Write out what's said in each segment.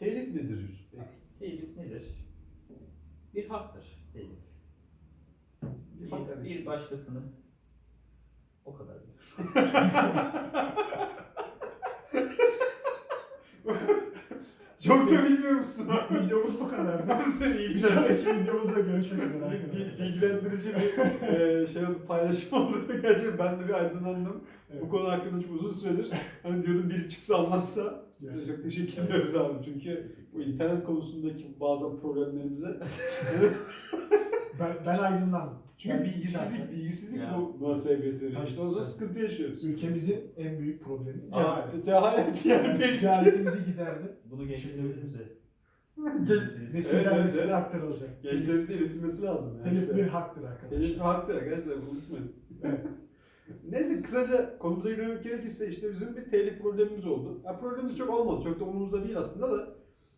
Telif nedir Yusuf Bey? Telif nedir? Bir haktır telif. Bir hak, Bir, bir başkasının o kadar. Çok da bilmiyor musun? Videomuz bu kadar. Sen iyi Bir bir sonraki videomuzda görüşmek üzere bilgilendirici bir e, şey oldu, paylaşım oldu. Gerçekten ben de bir aydınlandım. Evet. Bu konu hakkında çok uzun süredir hani diyordum biri çıksa anlatsa. Gerçekten. Çok teşekkür ediyoruz abi çünkü bu internet konusundaki bazı problemlerimize Ben, ben aydınlandım. çünkü Ben bilgisizlik, bilgisizlik Ya. bu muhasebiyeti veriyor. İşte o zaman sıkıntı yaşıyoruz. Ülkemizin en büyük problemi Cehalet. cehalet. Cehalet yani belki. Cehaletimizi giderdi. Bunu gençlerimize Genç- Nesilden Evet, nesile evet. aktarılacak. Gençlerimize iletilmesi lazım. Yani Telif işte. bir haktır arkadaşlar. Telif bir haktır arkadaşlar bunu unutmayın. Neyse kısaca konumuza girmek gerekirse işte bizim bir telif problemimiz oldu. Ya problemimiz çok olmadı. Çok da umurumuzda değil aslında da.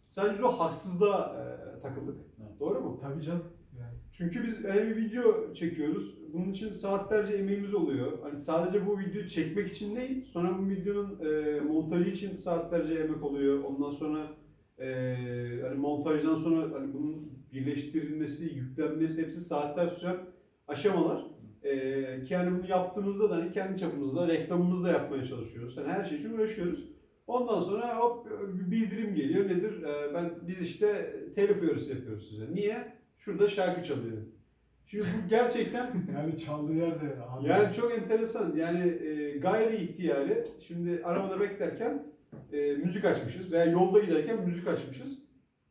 Sadece biz o haksızlığa e, takıldık. Evet. Doğru mu? Tabii canım. Yani. Çünkü biz öyle bir video çekiyoruz. Bunun için saatlerce emeğimiz oluyor. Hani sadece bu videoyu çekmek için değil, sonra bu videonun e, montajı için saatlerce emek oluyor. Ondan sonra e, hani montajdan sonra hani bunun birleştirilmesi, yüklenmesi hepsi saatler süren aşamalar. E, ki hani bunu yaptığımızda da hani kendi çapımızda reklamımızı da yapmaya çalışıyoruz. Yani her şey için uğraşıyoruz. Ondan sonra hop bir bildirim geliyor. Nedir? E, ben biz işte telif uyarısı yapıyoruz size. Niye? Şurada şarkı çalıyor. Şimdi bu gerçekten yani çaldığı yerde abi. yani çok enteresan. Yani e, gayri ihtiyari. Şimdi arabada beklerken e, müzik açmışız veya yolda giderken müzik açmışız.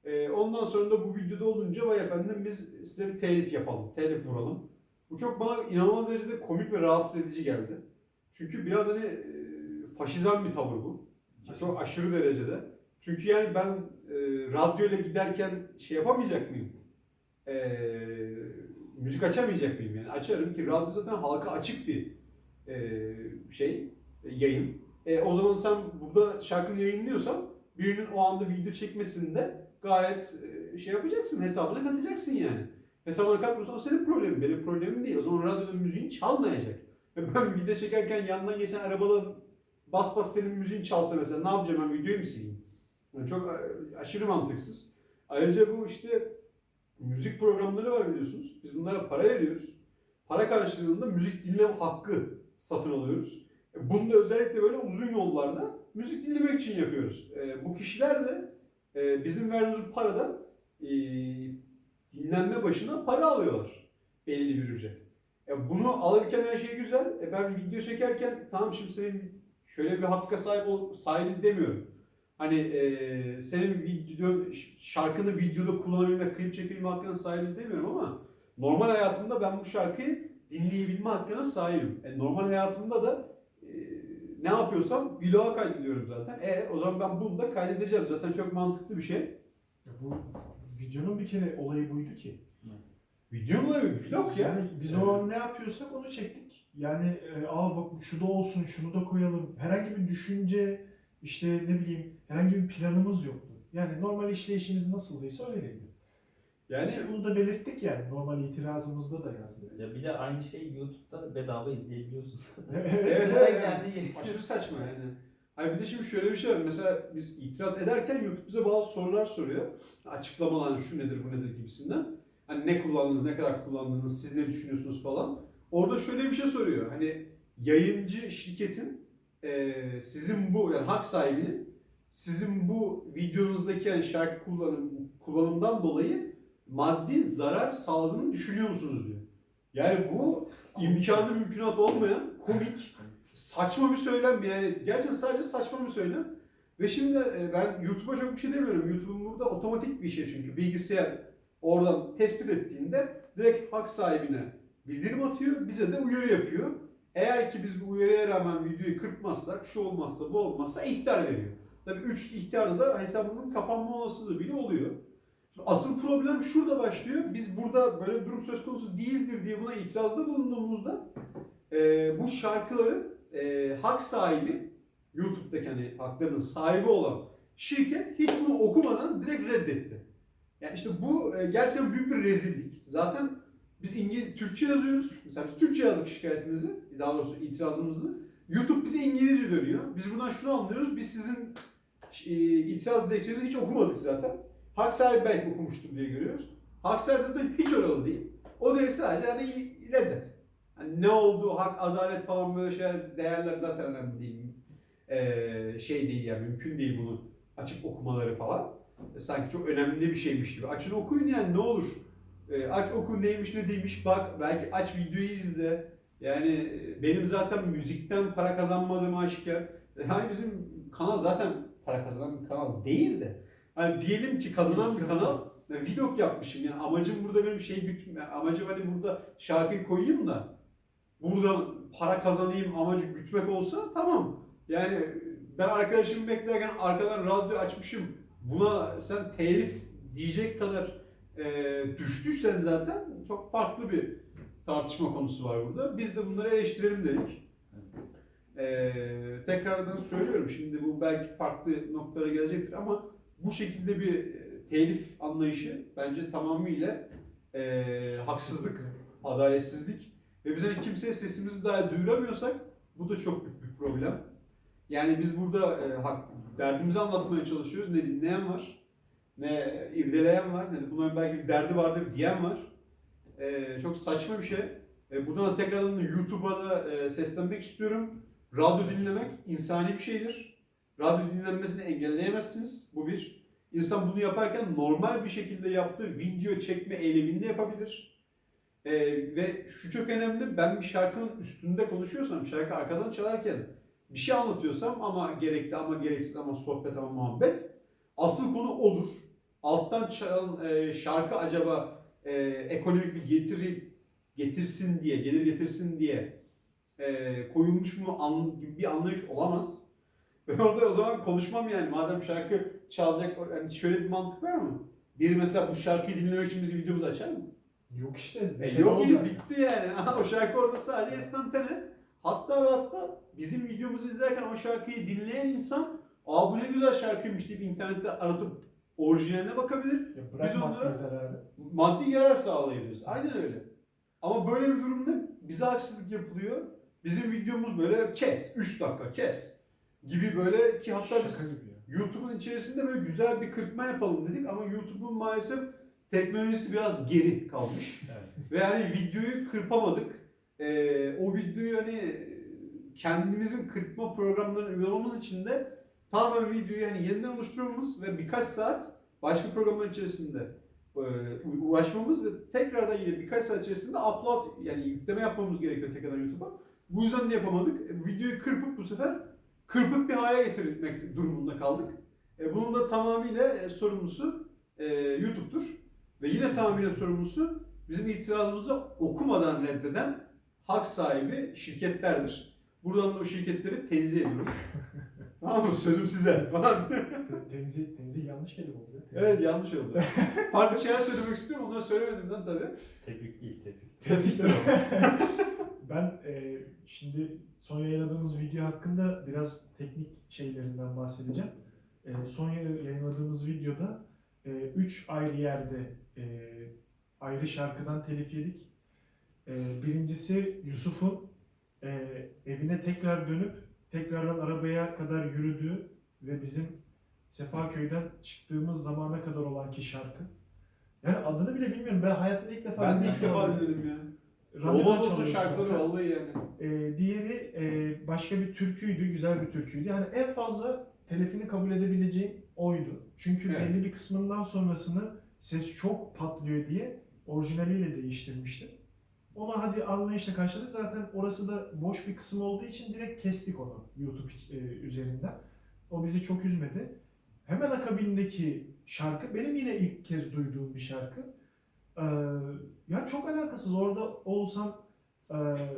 E, ondan sonra da bu videoda olunca vay efendim biz size bir telif yapalım, telif vuralım. Bu çok bana inanılmaz derecede komik ve rahatsız edici geldi. Çünkü biraz hani e, faşizan bir tavır bu. Çok aşırı derecede. Çünkü yani ben e, radyoyla giderken şey yapamayacak mıyım? E, müzik açamayacak mıyım yani? Açarım ki radyo zaten halka açık bir e, şey, e, yayın. E, o zaman sen burada şarkını yayınlıyorsan birinin o anda video çekmesinde gayet e, şey yapacaksın, hesabına katacaksın yani. Hesabına katmıyorsan senin problemin, benim problemim değil. O zaman radyoda müziğin çalmayacak. Ve ben video çekerken yandan geçen arabada bas bas senin müziğin çalsa mesela ne yapacağım ben videoyu mu sileyim? Yani çok e, aşırı mantıksız. Ayrıca bu işte müzik programları var biliyorsunuz. Biz bunlara para veriyoruz. Para karşılığında müzik dinleme hakkı satın alıyoruz. E, Bunu da özellikle böyle uzun yollarda müzik dinlemek için yapıyoruz. E, bu kişiler de e, bizim verdiğimiz paradan e, dinlenme başına para alıyorlar. Belli bir ücret. E, bunu alırken her şey güzel. E, ben video çekerken tamam şimdi senin şöyle bir hakka sahip ol, sahibiz demiyorum. Hani e, senin video şarkını videoda kullanabilme, klip çekebilme hakkına sahibiz demiyorum ama normal hayatımda ben bu şarkıyı dinleyebilme hakkına sahibim. E, normal hayatımda da e, ne yapıyorsam vloga kaydediyorum zaten. E o zaman ben bunu da kaydedeceğim. Zaten çok mantıklı bir şey. Ya bu videonun bir kere olayı buydu ki. Videomla bir vlog ya. Yani biz o an ne yapıyorsak onu çektik. Yani e, al bak şu da olsun, şunu da koyalım. Herhangi bir düşünce, işte ne bileyim herhangi bir planımız yoktu. Yani normal işleyişimiz nasıldıysa öyleydi. Yani Ki bunu da belirttik yani. Normal itirazımızda da yazdık. Ya bir de aynı şeyi YouTube'da bedava izleyebiliyorsun. Evet, Sen evet. kendi Aşırı saçma yani. Hayır bir de şimdi şöyle bir şey var. Mesela biz itiraz ederken YouTube bize bazı sorular soruyor. Açıklamalar şu nedir bu nedir gibisinden. Hani ne kullandınız, ne kadar kullandınız, siz ne düşünüyorsunuz falan. Orada şöyle bir şey soruyor. Hani yayıncı şirketin eee, sizin bu yani hak sahibinin sizin bu videonuzdaki yani şarkı kullanım, kullanımdan dolayı maddi zarar sağladığını düşünüyor musunuz diyor. Yani bu imkanı mümkünat olmayan komik saçma bir söylem yani gerçekten sadece saçma bir söylem. Ve şimdi e, ben YouTube'a çok bir şey demiyorum. YouTube'un burada otomatik bir şey çünkü bilgisayar oradan tespit ettiğinde direkt hak sahibine bildirim atıyor, bize de uyarı yapıyor. Eğer ki biz bu uyarıya rağmen videoyu kırpmazsak, şu olmazsa, bu olmazsa ihtar veriyor. Tabii 3 ihtarda da hesabımızın kapanma olasılığı bile oluyor. Asıl problem şurada başlıyor. Biz burada böyle bir durum söz konusu değildir diye buna itirazda bulunduğumuzda e, bu şarkıların e, hak sahibi YouTube'daki hani haklarının sahibi olan şirket hiç bunu okumadan direkt reddetti. Yani işte bu e, gerçekten büyük bir rezillik. Zaten biz İngiliz Türkçe yazıyoruz. Mesela biz Türkçe yazdık şikayetimizi, daha doğrusu itirazımızı. YouTube bize İngilizce dönüyor. Biz buradan şunu anlıyoruz. Biz sizin e, itiraz dilekçenizi hiç okumadık zaten. Hak sahibi belki okumuştur diye görüyoruz. Hak sahibi de hiç oralı değil. O direkt sadece hani reddet. Hani ne oldu, hak, adalet falan böyle şeyler, değerler zaten önemli değil. Ee, şey değil yani mümkün değil bunu açıp okumaları falan. E, sanki çok önemli bir şeymiş gibi. Açın okuyun yani ne olur. E, aç oku neymiş ne değilmiş bak. Belki aç videoyu izle. Yani e, benim zaten müzikten para kazanmadığım aşikar. Yani bizim kanal zaten para kazanan bir kanal değil de. Hani diyelim ki kazanan bir kanal ve vlog yapmışım yani amacım burada benim şey gütme, amacım hani burada şarkıyı koyayım da buradan para kazanayım amacı gütmek olsa tamam. Yani ben arkadaşımı beklerken arkadan radyo açmışım buna sen telif diyecek kadar e, düştüysen zaten çok farklı bir tartışma konusu var burada. Biz de bunları eleştirelim dedik. E, tekrardan söylüyorum şimdi bu belki farklı noktalara gelecektir ama bu şekilde bir e, telif anlayışı bence tamamıyla e, haksızlık, adaletsizlik ve biz hani kimseye sesimizi daha duyuramıyorsak bu da çok büyük bir problem. Yani biz burada e, hak, derdimizi anlatmaya çalışıyoruz. Ne dinleyen var, ne irdeleyen var, ne de bunların belki bir derdi vardır diyen var. E, çok saçma bir şey. E, buradan da tekrardan YouTube'a da e, seslenmek istiyorum. Radyo dinlemek insani bir şeydir. Radyo dinlenmesini engelleyemezsiniz. Bu bir. İnsan bunu yaparken normal bir şekilde yaptığı video çekme eylemini de yapabilir. Ee, ve şu çok önemli, ben bir şarkının üstünde konuşuyorsam, şarkı arkadan çalarken bir şey anlatıyorsam ama gerekli ama gereksiz ama sohbet ama muhabbet, asıl konu odur. Alttan çalan e, şarkı acaba e, ekonomik bir getiri getirsin diye, gelir getirsin diye e, koyulmuş mu an, gibi bir anlayış olamaz. Ben orada o zaman konuşmam yani. Madem şarkı çalacak, yani şöyle bir mantık var mı? Biri mesela bu şarkıyı dinlemek için bizim videomuzu açar mı? Yok işte. E mesele yok o işte zaten. bitti yani. O şarkı orada sadece estantane. Hatta ve hatta bizim videomuzu izlerken o şarkıyı dinleyen insan Aa bu ne güzel şarkıymış deyip internette aratıp orijinaline bakabilir. Ya bırak Biz onlara- maddi zararı. Maddi yarar sağlayabiliriz. Aynen öyle. Ama böyle bir durumda bize haksızlık yapılıyor. Bizim videomuz böyle kes, 3 dakika kes gibi böyle ki hatta biz Şaka gibi ya. YouTube'un içerisinde böyle güzel bir kırpma yapalım dedik ama YouTube'un maalesef teknolojisi biraz geri kalmış. Evet. Ve yani videoyu kırpamadık. Ee, o videoyu hani kendimizin kırpma programlarını uygulamamız için de tamamen videoyu hani yeniden oluşturmamız ve birkaç saat başka programlar içerisinde e, uğraşmamız ve tekrardan yine birkaç saat içerisinde upload yani yükleme yapmamız gerekiyor tekrardan YouTube'a. Bu yüzden de yapamadık. E, Videoyu kırpıp bu sefer kırpıp bir hale getirmek durumunda kaldık. E, bunun da tamamıyla sorumlusu YouTube'dur. Ve yine tamamıyla sorumlusu bizim itirazımızı okumadan reddeden hak sahibi şirketlerdir. Buradan da o şirketleri tenzih ediyorum. tamam mı? Sözüm size. Falan. Te- Tenzih, tenzih yanlış kelime oldu. ya. Tenzih. evet yanlış oldu. Farklı şeyler söylemek istiyorum. Onları söylemediğimden tabii. Tebrik değil, tebrik. Tebrikler ama. ben e, şimdi son yayınladığımız video hakkında biraz teknik şeylerinden bahsedeceğim. E, son yayınladığımız videoda 3 ayrı yerde e, ayrı şarkıdan telif yedik. E, birincisi Yusuf'un e, evine tekrar dönüp tekrardan arabaya kadar yürüdüğü ve bizim Sefaköy'den çıktığımız zamana kadar olan ki şarkı. Yani adını bile bilmiyorum. Ben hayatımda ilk defa Ben de ilk defa dinledim ya. Olmaz olsun şarkıları zaten. vallahi yani. Ee, diğeri e, başka bir türküydü, güzel bir türküydü. Yani en fazla telifini kabul edebileceğim oydu. Çünkü Evet. belli bir kısmından sonrasını ses çok patlıyor diye orijinaliyle değiştirmiştim. Ona hadi anlayışla karşıladık. Zaten orası da boş bir kısım olduğu için direkt kestik onu YouTube e, üzerinden. O bizi çok üzmedi. Hemen akabindeki şarkı benim yine ilk kez duyduğum bir şarkı. Ee, ya çok alakasız. Orada e,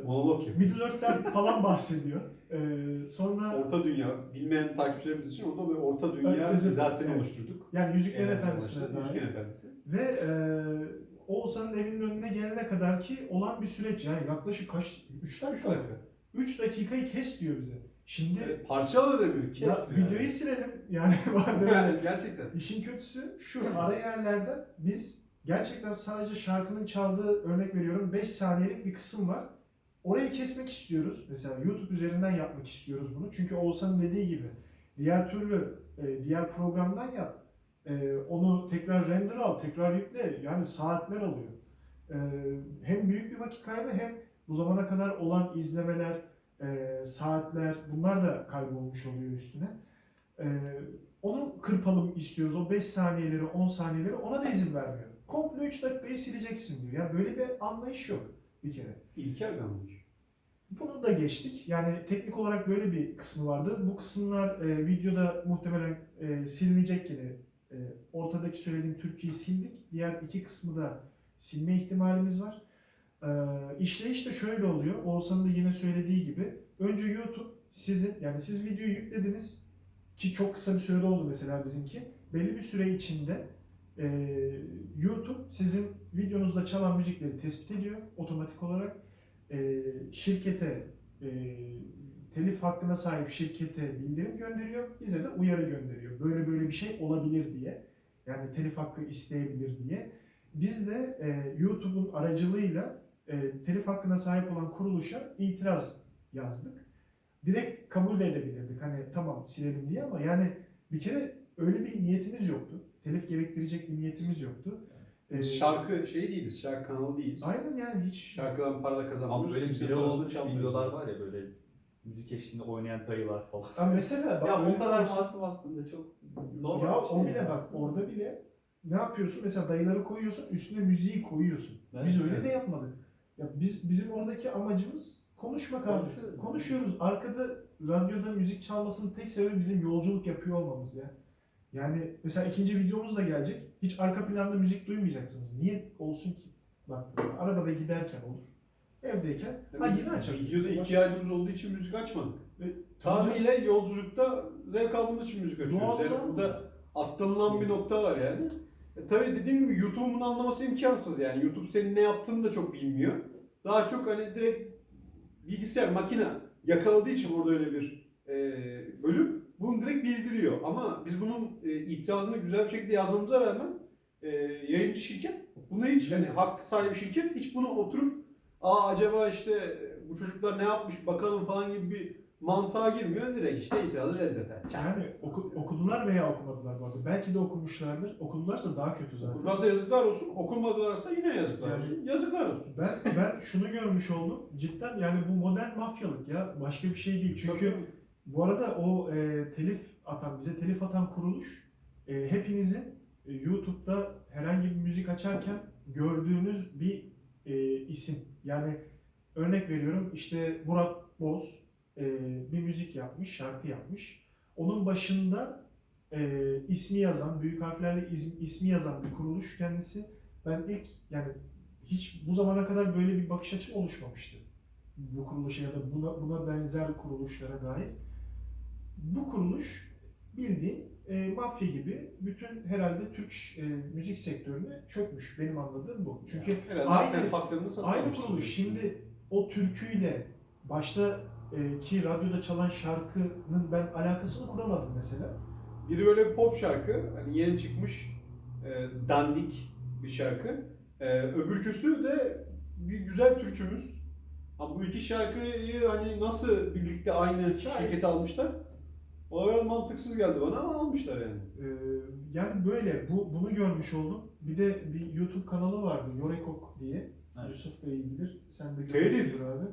Monolog yapıyor. Middle Earth'ten falan bahsediyor. Ee, sonra Orta Dünya, bilmeyen takipçilerimiz için orada bir Orta Dünya özür dilerim. oluşturduk. yani Yüzüklerin Evet, Efendisi'ne başladı. dair. Yüzüklerin Efendisi. Ve e, Oğuzhan'ın evinin önüne gelene kadar ki olan bir süreç. Yani yaklaşık kaç? 3 dakika. 3 dakika. 3 dakikayı kes diyor bize. Şimdi Evet, parçalı demiyor, kes ya, diyor videoyu silelim. Yani öyle. Yani gerçekten. İşin kötüsü şu ara yerlerde biz gerçekten sadece şarkının çaldığı örnek veriyorum 5 saniyelik bir kısım var. Orayı kesmek istiyoruz. Mesela YouTube üzerinden yapmak istiyoruz bunu. Çünkü Oğuzhan'ın dediği gibi diğer türlü e, diğer programdan yap. E, onu tekrar render al, tekrar yükle. Yani saatler alıyor. E, hem büyük bir vakit kaybı hem bu zamana kadar olan izlemeler, saatler bunlar da kaybolmuş oluyor üstüne. Onu kırpalım istiyoruz. O 5 saniyeleri, 10 saniyeleri ona da izin vermiyor. Komple 3 dakikayı sileceksin diyor. Ya böyle bir anlayış yok bir kere. İlker bir anlayış. Bunu da geçtik. Yani teknik olarak böyle bir kısmı vardı. Bu kısımlar e, videoda muhtemelen e, silinecek yine. E, ortadaki söylediğim Türkiye'yi sildik. Diğer iki kısmı da silme ihtimalimiz var. E, işleyiş de şöyle oluyor. Oğuzhan'ın da yine söylediği gibi. Önce YouTube sizin, yani siz videoyu yüklediniz ki çok kısa bir sürede oldu mesela bizimki. Belli bir süre içinde e, Sizin videonuzda çalan müzikleri tespit ediyor otomatik olarak e, şirkete e, telif hakkına sahip şirkete bildirim gönderiyor. Bize de uyarı gönderiyor. Böyle böyle bir şey olabilir diye. Yani telif hakkı isteyebilir diye. Biz de e, YouTube'un aracılığıyla e, telif hakkına sahip olan kuruluşa itiraz yazdık. Direkt kabul de edebilirdik. Hani tamam silelim diye ama yani bir kere öyle bir niyetimiz yoktu. Telif gerektirecek bir niyetimiz yoktu. E, Biz şarkı şey değiliz, şarkı kanalı değiliz. Aynen yani hiç Şarkıdan para da kazanmıyoruz. Ama böyle kimsenin viral olmuş videolar var ya böyle müzik eşliğinde oynayan dayılar falan. Ha mesela bak Ya bu kadar masum aslında çok normal Ya bir şey o bile yani bak aslında. orada bile ne yapıyorsun? Mesela dayıları koyuyorsun, üstüne müziği koyuyorsun. Evet, biz öyle evet. de yapmadık. Ya biz bizim oradaki amacımız konuşmak abi. Konuşuyoruz. Konuşuyoruz. Arkada radyoda müzik çalmasının tek sebebi bizim yolculuk yapıyor olmamız ya. Yani mesela ikinci videomuz da gelecek. Hiç arka planda müzik duymayacaksınız. Niye olsun ki? Bak arabada giderken olur. Evdeyken ha yine açabiliriz. Videoda ihtiyacımız olduğu için müzik açmadık. Ve-. Tamamıyla yolculukta zevk aldığımız için müzik açıyoruz. Doğal yani burada atlanılan bir nokta var yani. E, tabii dediğim gibi YouTube'un bunu anlaması imkansız yani. YouTube senin ne yaptığını da çok bilmiyor. Daha çok hani direkt bilgisayar, makine yakaladığı için orada öyle bir e, bölüm bunu direkt bildiriyor. Ama biz bunun e, itirazını güzel bir şekilde yazmamıza rağmen e, yayıncı şirket bunu hiç yani hak sahibi şirket hiç bunu oturup aa acaba işte e, bu çocuklar ne yapmış bakalım falan gibi bir mantığa girmiyor. Direkt işte itirazı reddeder. Yani oku- okudular veya okumadılar bu arada. Belki de okumuşlardır. Okudularsa daha kötü zaten. Okurlarsa yazıklar olsun, okunmadılarsa yine yazıklar Yani- olsun. Yazıklar olsun. Ben ben şunu görmüş oldum. Cidden yani bu modern mafyalık ya. Başka bir şey değil. Çünkü Tabii. Bu arada o e, telif atan, bize telif atan kuruluş e, hepinizin e, YouTube'da herhangi bir müzik açarken gördüğünüz bir e, isim. Yani örnek veriyorum işte Murat Boz e, bir müzik yapmış, şarkı yapmış. Onun başında e, ismi yazan, büyük harflerle is- ismi yazan bir kuruluş kendisi. Ben ilk yani hiç bu zamana kadar böyle bir bakış açım oluşmamıştı. Bu kuruluşa ya da buna, buna benzer kuruluşlara dair. Bu kuruluş bildiğin e, mafya gibi bütün herhalde Türk e, müzik sektörüne çökmüş. Benim anladığım bu. Çünkü Herhalde aynı- aynı kuruluş şimdi o türküyle başta e, ki radyoda çalan şarkının ben alakasını kuramadım mesela. Biri böyle pop şarkı, hani yeni çıkmış e, dandik bir şarkı. E, öbürküsü de bir güzel türkümüz. Ama bu iki şarkıyı hani nasıl birlikte aynı şirkete almışlar? O biraz mantıksız geldi bana ama almışlar yani. Ee, yani böyle bu bunu görmüş oldum. Bir de bir YouTube kanalı vardı Yorekok diye. Evet. Yusuf da iyi bilir. Sen de görmüşsündür abi.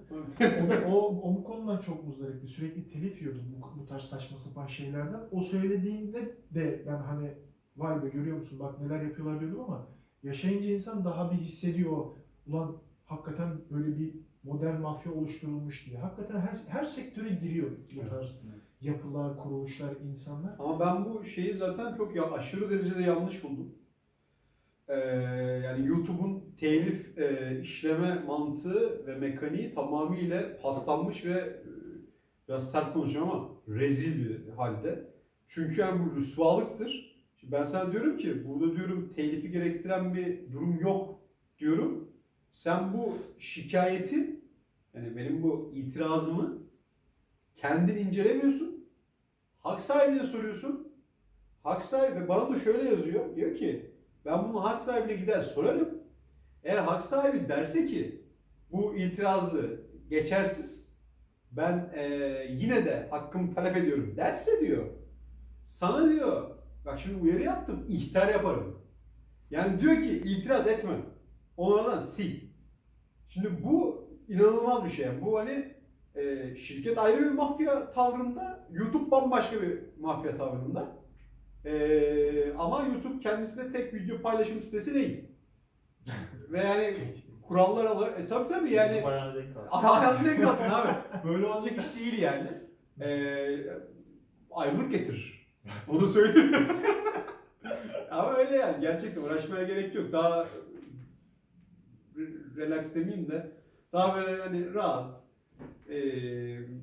O, da, o, o bu konudan çok muzdaripti. Sürekli telif yiyordu bu, bu tarz saçma sapan şeylerden. O söylediğinde de ben hani vay be görüyor musun bak neler yapıyorlar diyordum ama yaşayınca insan daha bir hissediyor. Ulan hakikaten böyle bir modern mafya oluşturulmuş diye. Hakikaten her, her sektöre giriyor bu Evet. Yapılar, kuruluşlar, insanlar. Ama ben bu şeyi zaten çok ya, aşırı derecede yanlış buldum. Ee, yani YouTube'un telif e, işleme mantığı ve mekaniği tamamıyla paslanmış ve e, biraz sert konuşacağım ama rezil bir halde. Çünkü yani bu rüsvalıktır. Şimdi ben sana diyorum ki burada diyorum telifi gerektiren bir durum yok diyorum. Sen bu şikayeti yani benim bu itirazımı kendin incelemiyorsun. Hak sahibine soruyorsun. Hak sahibi bana da şöyle yazıyor. Diyor ki ben bunu hak sahibine gider sorarım. Eğer hak sahibi derse ki bu itirazı geçersiz ben eee, yine de hakkımı talep ediyorum derse diyor. sana diyor bak şimdi uyarı yaptım ihtar yaparım. Yani diyor ki itiraz etme. Onlardan sil. Şimdi bu inanılmaz bir şey. Bu hani e, şirket ayrı bir mafya tavrında, YouTube bambaşka bir mafya tavrında. E, ama YouTube kendisi de tek video paylaşım sitesi değil. Ve yani kurallar alır. E tabi tabi yani Ayağına denk kalsın. Ayağını denk kalsın abi. Böyle olacak iş değil yani. Ee, ayrılık getirir. Onu söyleyeyim. Ama öyle yani. Gerçekten uğraşmaya gerek yok. Daha re- relax demeyeyim de daha böyle hani rahat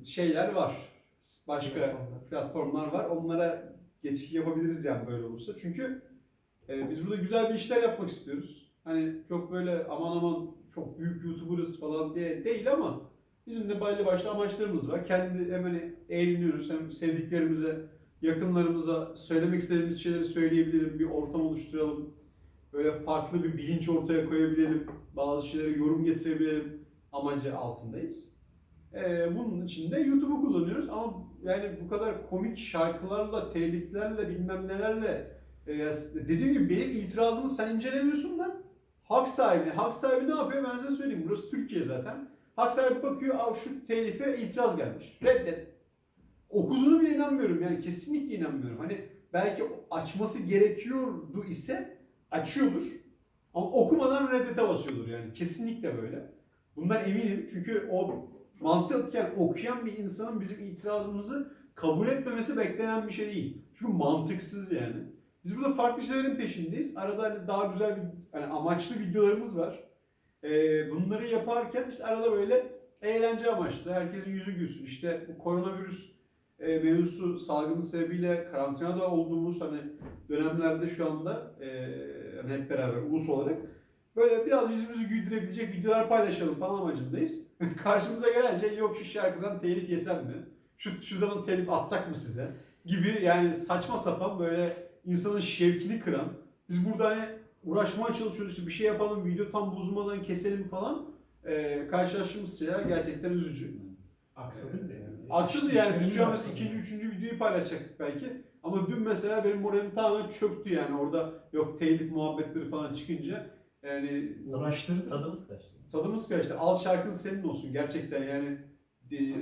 şeyler var. Başka Platformlar. platformlar var. Onlara geçiş yapabiliriz yani böyle olursa. Çünkü e, biz burada güzel bir işler yapmak istiyoruz. Hani çok böyle aman aman çok büyük YouTuber'ız falan diye değil ama bizim de belli başlı amaçlarımız var. Kendi hem hani eğleniyoruz hem sevdiklerimize, yakınlarımıza söylemek istediğimiz şeyleri söyleyebilelim, bir ortam oluşturalım. Böyle farklı bir bilinç ortaya koyabilelim, bazı şeylere yorum getirebilelim amacı altındayız. Ee, bunun için de YouTube'u kullanıyoruz ama yani bu kadar komik şarkılarla, teliflerle, bilmem nelerle e, dediğim gibi benim itirazımı sen incelemiyorsun da hak sahibi, hak sahibi ne yapıyor ben size söyleyeyim. Burası Türkiye zaten. Hak sahibi bakıyor, abi şu telife itiraz gelmiş. Reddet. Okuduğunu bile inanmıyorum yani kesinlikle inanmıyorum. Hani belki açması gerekiyordu ise açıyordur. Ama okumadan reddete basıyordur yani kesinlikle böyle. Bundan eminim çünkü o mantıken okuyan bir insanın bizim itirazımızı kabul etmemesi beklenen bir şey değil. Çünkü mantıksız yani. Biz burada farklı şeylerin peşindeyiz. Arada hani daha güzel bir hani amaçlı videolarımız var. Ee, bunları yaparken işte arada böyle eğlence amaçlı. Herkesin yüzü gülsün. İşte bu koronavirüs e, mevzusu salgını sebebiyle karantinada olduğumuz hani dönemlerde şu anda e, hani hep beraber ulus olarak böyle biraz yüzümüzü güldürebilecek videolar paylaşalım falan amacındayız. Karşımıza gelen şey yok şu şarkıdan telif yesem mi? Şu şuradan telif atsak mı size? Gibi yani saçma sapan böyle insanın şevkini kıran. Biz burada hani uğraşmaya çalışıyoruz işte bir şey yapalım video tam bozulmadan keselim falan. Ee, karşılaştığımız şeyler gerçekten üzücü. Aksadı bile yani. Aksadı yani biz şu an mesela ikinci, üçüncü videoyu paylaşacaktık belki. Ama dün mesela benim moralim tamamen çöktü yani orada yok telif muhabbetleri falan çıkınca. Yani Uğraştırdı. Tadımız kaçtı. tadımız kaçtı. Al şarkın senin olsun gerçekten yani.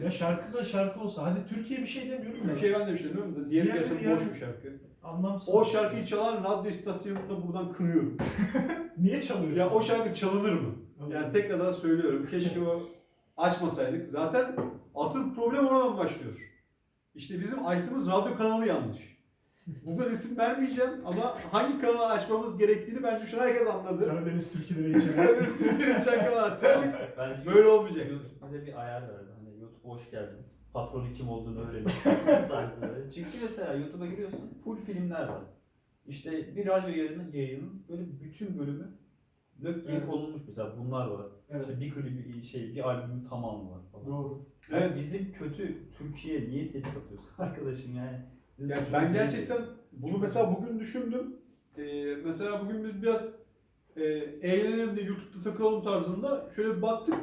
Ya şarkı da şarkı olsa hadi Türkiye bir şey demiyorum. Türkiye ben de bir şey demiyorum da diğeri Diğeri gerçekten boş bir şarkı. Anlamsız. O şarkıyı çalan radyo istasyonunu da buradan kınıyorum. Niye çalıyorsun? ya o şarkı çalınır mı? Yani tekrardan söylüyorum. Keşke o açmasaydık. Zaten asıl problem oradan başlıyor. İşte bizim açtığımız radyo kanalı yanlış. Buradan isim vermeyeceğim ama hangi kanalı açmamız gerektiğini bence şu an herkes anladı. Karadeniz türküleri için. Karadeniz Türkiye'nin açan kanalı açsaydık Bence böyle olmayacak. YouTube bize bir ayar verdi. Hani YouTube hoş geldiniz. Patronu kim olduğunu öğrenin. tarzı böyle. Çünkü mesela YouTube'a giriyorsun full filmler var. İşte bir radyo yayının, yayının böyle bütün bölümü lök diye Evet. konulmuş mesela bunlar var. Evet. İşte bir klibi, şey, bir albümün tamamı var falan. Doğru. Yani Evet. bizim kötü Türkiye niye telif atıyorsun arkadaşım yani? Yani ben gerçekten bunu mesela bugün düşündüm. Ee, mesela bugün biz biraz e, eğlenelim de YouTube'da takılalım tarzında şöyle bir baktık.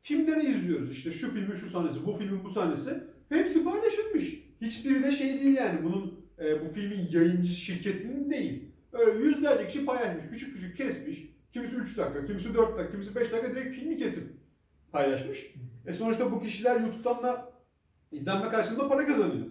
Filmleri izliyoruz işte şu filmin şu sahnesi, bu filmin bu sahnesi. Hepsi paylaşılmış. Hiçbiri de şey değil yani bunun e, bu filmin yayıncı şirketinin değil. Öyle yüzlerce kişi paylaşmış. Küçük küçük kesmiş. Kimisi 3 dakika, kimisi 4 dakika, kimisi 5 dakika direkt filmi kesip paylaşmış. E sonuçta bu kişiler YouTube'dan da izlenme karşılığında para kazanıyor.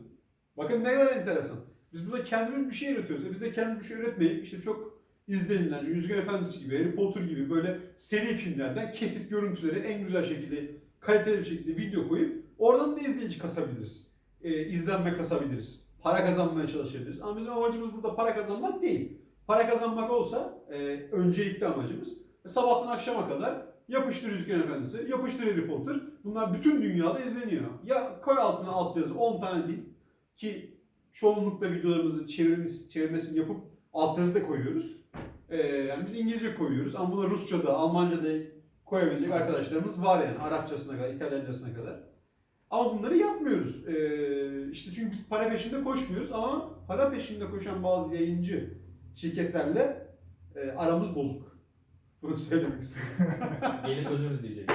Bakın ne kadar enteresan. Biz burada kendimiz bir şey üretiyoruz. E biz de kendimiz bir şey üretmeyip işte çok izlenilen, Yüzgen Efendisi gibi, Harry Potter gibi böyle seri filmlerden kesit görüntüleri en güzel şekilde, kaliteli bir şekilde video koyup oradan da izleyici kasabiliriz. E, izlenme kasabiliriz. Para kazanmaya çalışabiliriz. Ama bizim amacımız burada para kazanmak değil. Para kazanmak olsa e, öncelikli amacımız. E, sabahtan akşama kadar yapıştır Yüzgen Efendisi, yapıştır Harry Potter. Bunlar bütün dünyada izleniyor. Ya koy altına altyazı 10 tane dil ki çoğunlukla videolarımızın çevirmesi, çevirmesini yapıp altyazı da koyuyoruz. Ee, yani biz İngilizce koyuyoruz ama buna Rusça'da, Almanca'da koyabilecek arkadaşlarımız var yani. Arapçasına kadar, İtalyancasına kadar. Ama bunları yapmıyoruz. Ee, işte çünkü biz para peşinde koşmuyoruz ama para peşinde koşan bazı yayıncı şirketlerle e, aramız bozuk. Bunu söylemek istiyorum. Gelip özür dileyecek.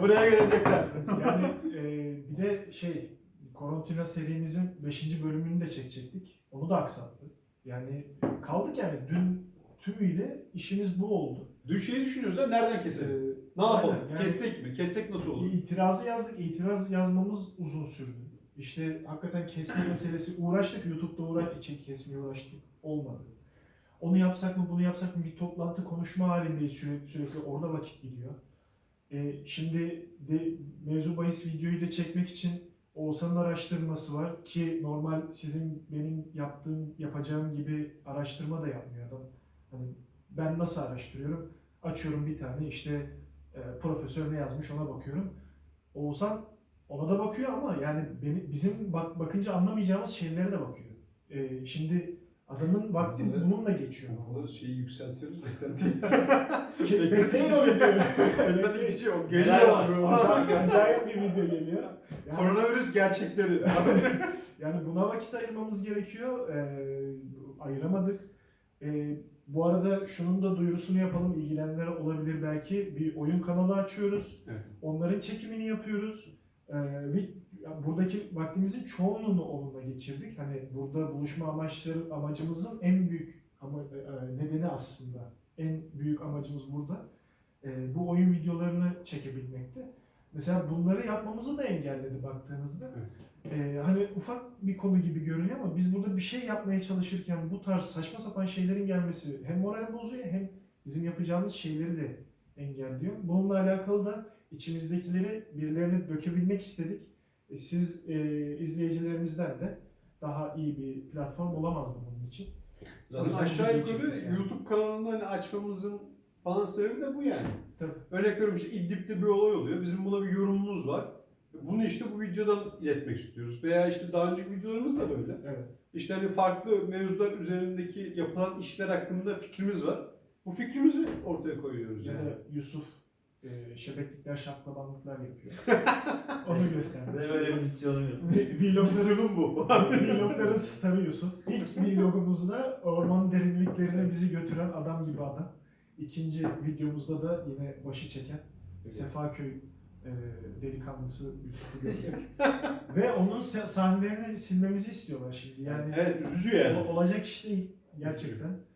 Buraya gelecekler. Yani e, bir de şey Korontina serimizin 5. bölümünü de çekecektik. Onu da aksattı. Yani kaldık yani dün tümüyle işimiz bu oldu. Dün şeyi düşünüyoruz ya nereden Ee, keselim? Ne yapalım? aynen, yani- Kessek mi? Kessek nasıl olur? İtirazı yazdık. İtiraz yazmamız uzun sürdü. İşte hakikaten kesme meselesi uğraştık. YouTube'da uğraş, içerik kesmeye uğraştık. Olmadı. Onu yapsak mı bunu yapsak mı bir toplantı konuşma halindeyiz sürekli, sürekli orada vakit gidiyor. Ee, şimdi de mevzu bahis videoyu da çekmek için Oğuzhan'ın araştırması var ki normal sizin benim yaptığım yapacağım gibi araştırma da yapmıyor adam. Hani ben nasıl araştırıyorum? Açıyorum bir tane işte e, profesör ne yazmış ona bakıyorum. Oğuzhan ona da bakıyor ama yani beni, bizim bak, bakınca anlamayacağımız şeylere de bakıyor. E, şimdi adamın vakti Evet. bununla geçiyor. Burada şeyi yükseltiyoruz. Bekleyin o videoyu. Beklenti o. Gece Acayip- bir video geliyor. Yani, Koronavirüs gerçekleri. yani buna vakit ayırmamız gerekiyor. Ee, ayıramadık. Ee, bu arada şunun da duyurusunu yapalım. İlgilenenler olabilir belki. Bir oyun kanalı açıyoruz. Evet. Onların çekimini yapıyoruz. Ee, ya buradaki vaktimizin çoğunluğunu onunla geçirdik. Hani burada buluşma amaçları amacımızın en büyük ama e, e, nedeni aslında en büyük amacımız burada. E, bu oyun videolarını çekebilmekti. Mesela bunları yapmamızı da engelledi baktığınızda. E, hani ufak bir konu gibi görünüyor ama biz burada bir şey yapmaya çalışırken bu tarz saçma sapan şeylerin gelmesi hem moral bozuyor hem bizim yapacağımız şeyleri de engelliyor. Bununla alakalı da içimizdekileri birilerine dökebilmek istedik. E, Siz e, izleyicilerimizden de daha iyi bir platform olamazdı bunun için. Zaten aşağı yukarı yani. YouTube kanalını hani açmamızın falan sebebi de bu yani. Tabii. Örnek veriyorum işte İdlib'de bir olay oluyor. Bizim buna bir yorumumuz var. Bunu işte bu videodan iletmek istiyoruz. Veya işte daha önceki videolarımız da böyle. Evet. İşte hani farklı mevzular üzerindeki yapılan işler hakkında fikrimiz var. Bu fikrimizi ortaya koyuyoruz Ya yani. da Yusuf e, şebeklikler, şaklabanlıklar yapıyor. Onu gösterdi. Ve öyle bir misyonum yok. Vlogların, bu. vlogların starı Yusuf. İlk vlogumuzda ormanın derinliklerine bizi götüren adam gibi adam. İkinci videomuzda da yine başı çeken Sefaköy e, delikanlısı Yusuf'u gördük. Ve onun sahnelerini silmemizi istiyorlar şimdi. Yani evet üzücü yani. olacak iş değil gerçekten.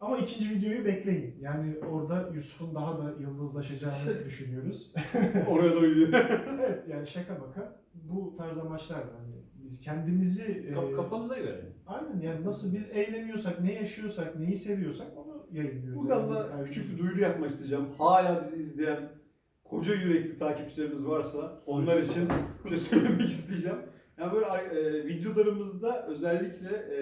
Ama ikinci videoyu bekleyin. Yani orada Yusuf'un daha da yıldızlaşacağını düşünüyoruz. Oraya doğru gidiyor. evet yani şaka maka bu tarz amaçlar da hani biz kendimizi e, Kaf- Kafamıza göre. aynen yani nasıl biz eğleniyorsak, ne yaşıyorsak, neyi seviyorsak onu yayınlıyoruz. Buradan Yani da bir küçük bir duyuru yapmak isteyeceğim. Hala bizi izleyen koca yürekli takipçilerimiz varsa onlar için bir şey söylemek isteyeceğim. Yani böyle e, videolarımızda özellikle e,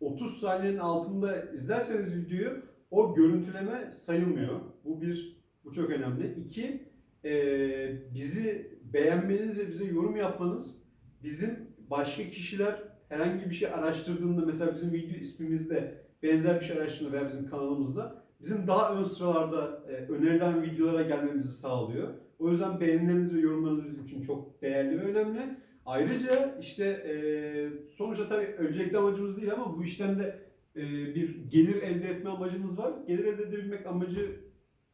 30 saniyenin altında izlerseniz videoyu o görüntüleme sayılmıyor. Bu bir, bu çok önemli. İki, e, bizi beğenmeniz ve bize yorum yapmanız bizim başka kişiler herhangi bir şey araştırdığında mesela bizim video ismimizde benzer bir şey araştırdığında veya bizim kanalımızda bizim daha ön sıralarda e, önerilen videolara gelmemizi sağlıyor. O yüzden beğenileriniz ve yorumlarınız bizim için çok değerli ve önemli. Ayrıca işte e, sonuçta tabii öncelikli amacımız değil ama bu işten de e, bir gelir elde etme amacımız var. Gelir elde edebilmek amacı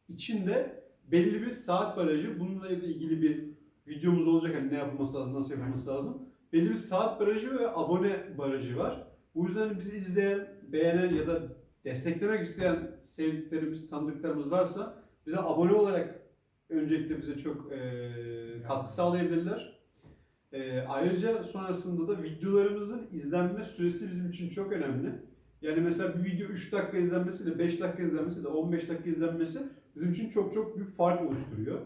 için de belli bir saat barajı, bununla ilgili bir videomuz olacak hani ne yapılması lazım, nasıl yapılması lazım. Belli bir saat barajı ve abone barajı var. Bu yüzden bizi izleyen, beğenen ya da desteklemek isteyen sevdiklerimiz, tanıdıklarımız varsa bize abone olarak öncelikle bize çok e, katkı sağlayabilirler. E, ayrıca sonrasında da videolarımızın izlenme süresi bizim için çok önemli. Yani mesela bir video 3 dakika izlenmesiyle 5 dakika izlenmesi de 15 dakika izlenmesi bizim için çok çok büyük fark oluşturuyor.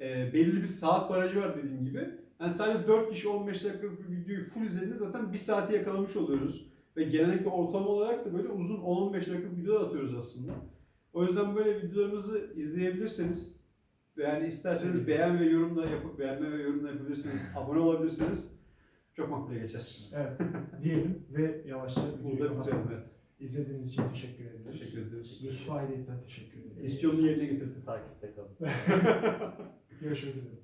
E, belli bir saat barajı var dediğim gibi. Yani sadece 4 kişi 15 dakikalık bir videoyu full izlediğinde zaten 1 saati yakalamış oluyoruz. Ve genellikle ortalama olarak da böyle uzun 10-15 dakikalık videolar atıyoruz aslında. O yüzden böyle videolarımızı izleyebilirseniz yani isterseniz beğen ve yorum da yapıp beğenme ve yorum da yapabilirsiniz. abone olabilirsiniz. Çok makbule geçer. Evet diyelim ve yavaşça videoyu Burada bitirelim kapatalım. evet. İzlediğiniz için teşekkür ederiz. Teşekkür ederiz. Yusuf'a ayrıca teşekkür ederiz. İstiyorunu yerine getirdi. Takipte kalın. Görüşmek üzere.